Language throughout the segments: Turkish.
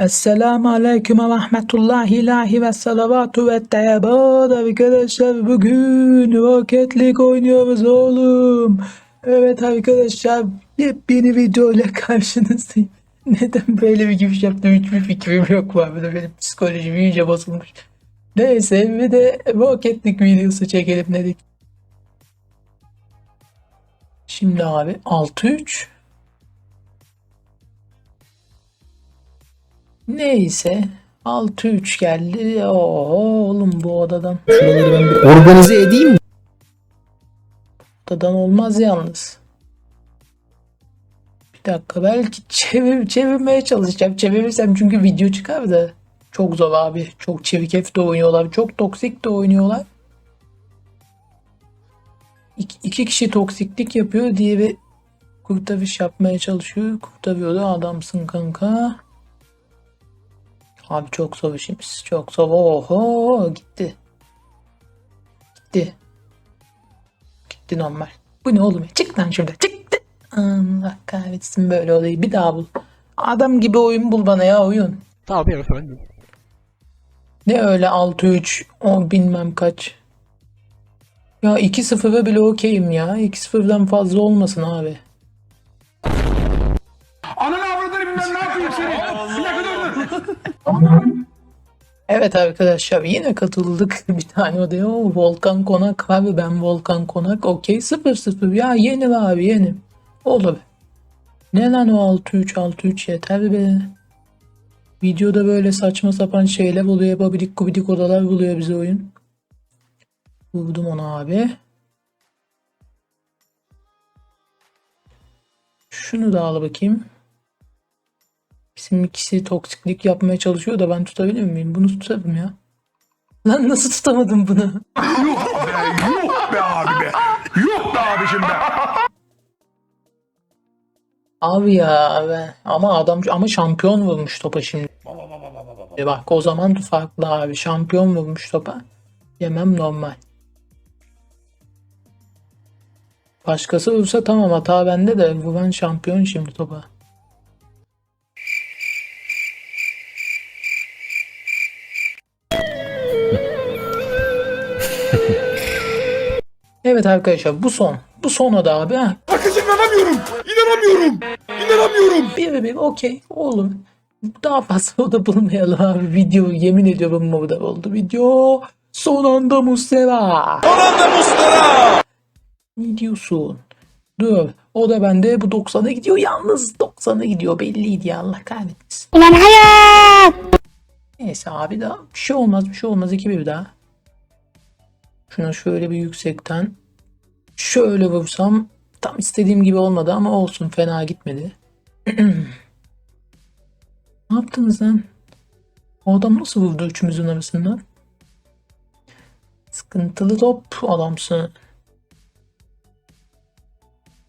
Esselamu Aleyküm ve Rahmetullahi ilahi ve salavatu ve tebat arkadaşlar bugün Rocket League oynuyoruz oğlum. Evet arkadaşlar yepyeni video ile karşınızdayım. Neden böyle bir giriş yaptım hiçbir fikrim yok var burada benim psikolojim iyice bozulmuş. Neyse bir de Rocket League videosu çekelim dedik. Şimdi abi 6-3 Neyse 6-3 geldi. Oo, oğlum bu odadan. Şuraları ben bir organize edeyim mi? Odadan olmaz yalnız. Bir dakika belki çevir, çevirmeye çalışacağım. Çevirirsem çünkü video çıkar da. Çok zor abi. Çok çirkef de oynuyorlar. Çok toksik de oynuyorlar. İki, iki kişi toksiklik yapıyor. Diğeri kurtarış yapmaya çalışıyor. Kurtarıyor da adamsın kanka. Abi çok zor işimiz. Çok zor. Oho gitti. Gitti. Gitti normal. Bu ne oğlum ya? Çık lan şurada. Çıktı. Allah kahretsin böyle olayı. Bir daha bul. Adam gibi oyun bul bana ya oyun. Tabii efendim. Ne öyle 6-3 o bilmem kaç. Ya 2-0'a bile okeyim ya. 2-0'dan fazla olmasın abi. Ananı avradını bilmem ne yapayım seni. Bir dakika dur dur. Evet arkadaşlar yine katıldık bir tane odaya. O Volkan Konak abi ben Volkan Konak. Okey 0-0 ya yenim abi yenim. Olur. Ne lan o 6-3 6-3 yeter be. Videoda böyle saçma sapan şeyler oluyor. Babidik kubidik odalar buluyor bize oyun. Vurdum onu abi. Şunu da al bakayım. İkisi toksiklik yapmaya çalışıyor da ben tutabilir miyim? Bunu tutarım ya. Lan nasıl tutamadım bunu? Yuh be yuh be abi be. Yuh be abicim be. Abi ya ben ama adam ama şampiyon vurmuş topa şimdi. E bak o zaman farklı abi. Şampiyon vurmuş topa. Yemem normal. Başkası vursa tamam hata bende de vuran şampiyon şimdi topa. Evet arkadaşlar bu son. Bu son da abi. Ha. Arkadaşım inanamıyorum. İnanamıyorum. İnanamıyorum. Bir ve bir okey olur. Daha fazla o da bulmayalım abi. Video yemin ediyorum bu da oldu. Video son anda Muslera. Son anda Muslera. Ne diyorsun? Dur. O da bende bu 90'a gidiyor. Yalnız 90'a gidiyor. Belliydi ya Allah kahretsin. Ulan hayat! Neyse abi daha bir şey olmaz bir şey olmaz. 2 bir daha. Şuna şöyle bir yüksekten şöyle vursam tam istediğim gibi olmadı ama olsun fena gitmedi. ne yaptınız lan? O adam nasıl vurdu üçümüzün arasından? Sıkıntılı top adamsın.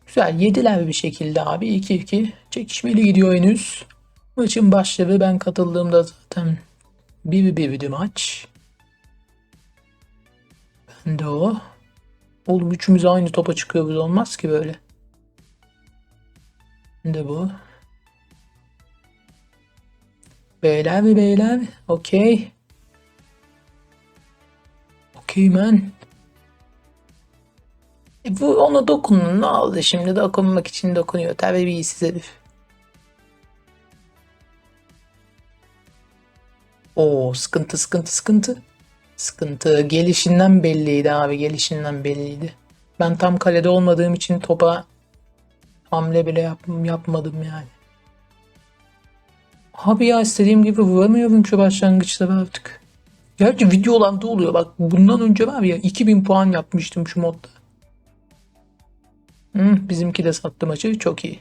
Güzel yediler bir şekilde abi 2-2 çekişmeli gidiyor henüz. Maçın başladı ben katıldığımda zaten 1-1'di maç. Ben de o. Oğlum üçümüz aynı topa çıkıyoruz olmaz ki böyle. De bu. Beyler mi beyler? Okey. Okey man. E bu ona dokunun ne oldu şimdi dokunmak için dokunuyor terbiyesiz herif. Oo sıkıntı sıkıntı sıkıntı. Sıkıntı gelişinden belliydi abi gelişinden belliydi. Ben tam kalede olmadığım için topa hamle bile yap yapmadım yani. Abi ya istediğim gibi vuramıyorum şu başlangıçta artık. Gerçi videolarda oluyor bak bundan önce var ya 2000 puan yapmıştım şu modda. Hı, bizimki de sattı maçı çok iyi.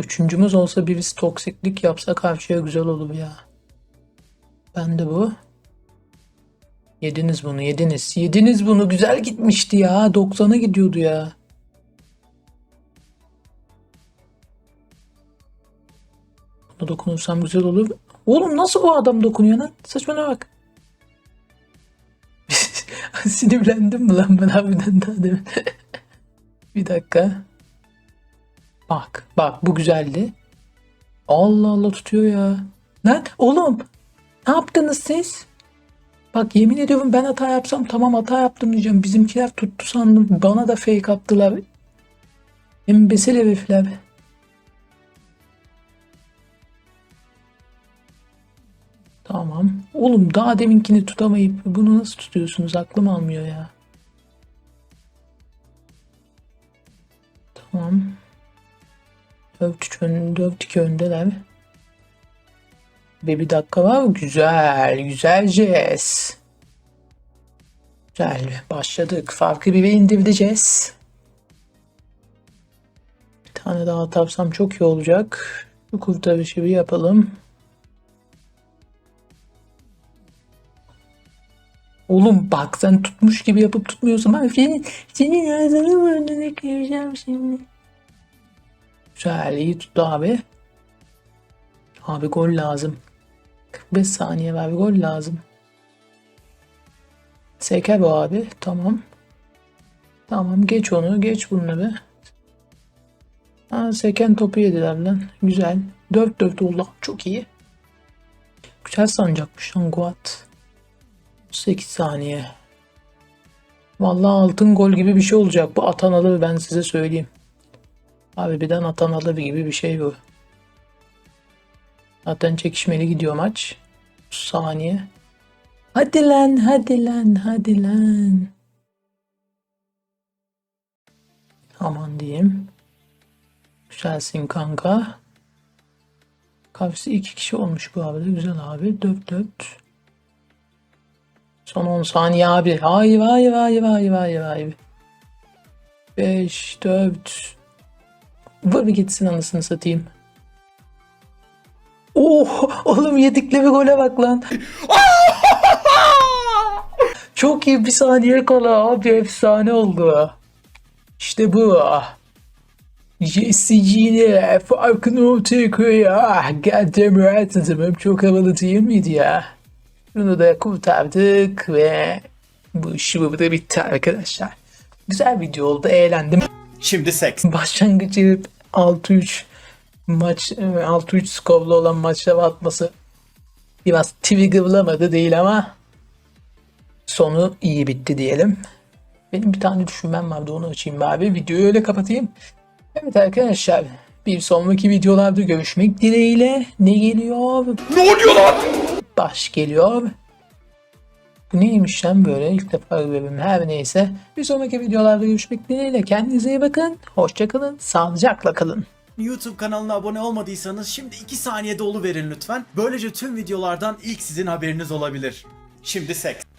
Üçüncümüz olsa birisi toksiklik yapsa karşıya güzel olur ya. Ben de bu. Yediniz bunu yediniz. Yediniz bunu güzel gitmişti ya. 90'a gidiyordu ya. Buna dokunursam güzel olur. Oğlum nasıl bu adam dokunuyor lan? Saçmana bak. Sinirlendim mi lan ben harbiden daha demin? Bir dakika. Bak bak bu güzeldi. Allah Allah tutuyor ya. Lan oğlum ne yaptınız siz? Bak yemin ediyorum ben hata yapsam tamam hata yaptım diyeceğim. Bizimkiler tuttu sandım. Bana da fake attılar. Embesil herifler. Tamam. Oğlum daha deminkini tutamayıp bunu nasıl tutuyorsunuz? Aklım almıyor ya. Tamam. 4-3 önde, 4-2 öndeler. Ve bir dakika var mı? Güzel, güzel Jess. Güzel, başladık. Farkı bir indireceğiz. Bir tane daha atarsam çok iyi olacak. Bu kurtarışı bir yapalım. Oğlum bak sen tutmuş gibi yapıp tutmuyorsun. Ben senin, senin ağzını burnunu kıracağım şimdi. Güzel iyi tuttu abi. Abi gol lazım. 45 saniye var gol lazım. Seker bu abi. Tamam. Tamam geç onu. Geç bunları. Ha, seken topu yediler lan. Güzel. 4-4 oldu. Çok iyi. Güzel sanacakmış lan Guat. 8 saniye. Vallahi altın gol gibi bir şey olacak. Bu atanalı ben size söyleyeyim. Abi birden atanalı gibi bir şey bu. Zaten çekişmeli gidiyor maç. 30 saniye. Hadi lan, hadi lan, hadi lan. Aman diyeyim. Güzelsin kanka. Kafesi iki kişi olmuş bu abi. Güzel abi. 4-4. Son 10 saniye abi. Vay vay vay vay vay vay. 5, 4. Vur gitsin anasını satayım. Oh oğlum yedikleri gole bak lan. Çok iyi bir saniye kala abi efsane oldu. İşte bu. Jesse'ciğine farkını ortaya koyuyor. Ah, Goddamn right adamım. Çok havalı değil miydi ya? Bunu da kurtardık ve bu işi burada bitti arkadaşlar. Güzel video oldu. Eğlendim. Şimdi seks. Başlangıcı 6-3 maç 6-3 skorlu olan maçlara atması biraz triggerlamadı değil ama sonu iyi bitti diyelim. Benim bir tane düşünmem vardı onu açayım abi. Videoyu öyle kapatayım. Evet arkadaşlar bir sonraki videolarda görüşmek dileğiyle ne geliyor? Ne oluyor lan? Baş geliyor. Bu neymiş lan böyle ilk defa görüyorum her neyse. Bir sonraki videolarda görüşmek dileğiyle kendinize iyi bakın. Hoşçakalın, sağlıcakla kalın. YouTube kanalına abone olmadıysanız şimdi 2 saniyede verin lütfen. Böylece tüm videolardan ilk sizin haberiniz olabilir. Şimdi seks.